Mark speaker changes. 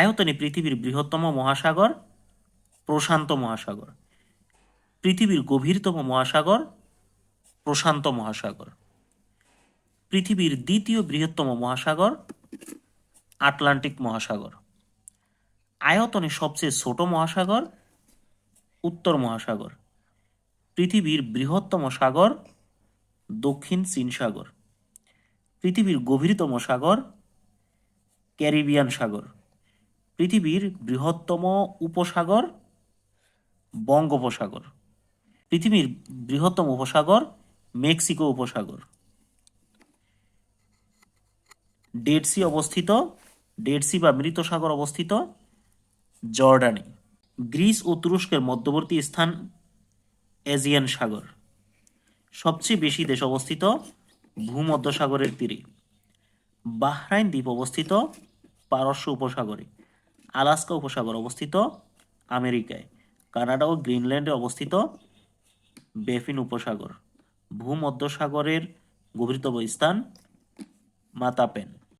Speaker 1: আয়তনে পৃথিবীর বৃহত্তম মহাসাগর, প্রশান্ত মহাসাগর। পৃথিবীর গভীরতম মহাসাগর, প্রশান্ত মহাসাগর। পৃথিবীর দ্বিতীয় বৃহত্তম মহাসাগর, আটলান্টিক মহাসাগর। আয়তনে সবচেয়ে ছোট মহাসাগর, উত্তর মহাসাগর। পৃথিবীর বৃহত্তম সাগর, দক্ষিণ চীন সাগর। পৃথিবীর গভীরতম সাগর, ক্যারিবিয়ান সাগর। পৃথিবীর বৃহত্তম উপসাগর বঙ্গোপসাগর। পৃথিবীর বৃহত্তম উপসাগর মেক্সিকো উপসাগর। ডেড সি অবস্থিত, ডেড সি বা মৃত সাগর অবস্থিত জর্ডানে। গ্রিস ও তুরস্কের মধ্যবর্তী স্থান এজিয়ান সাগর। সবচেয়ে বেশি দেশ অবস্থিত ভূমধ্যসাগরের তীরে। বাহরাইন দ্বীপ অবস্থিত পারস্য উপসাগরে। আলাস্কা উপসাগর অবস্থিত আমেরিকায় কানাডা ও গ্রিনল্যান্ডে অবস্থিত বেফিন উপসাগর ভূমধ্যসাগরের গভীরতম স্থান মাতাপেন।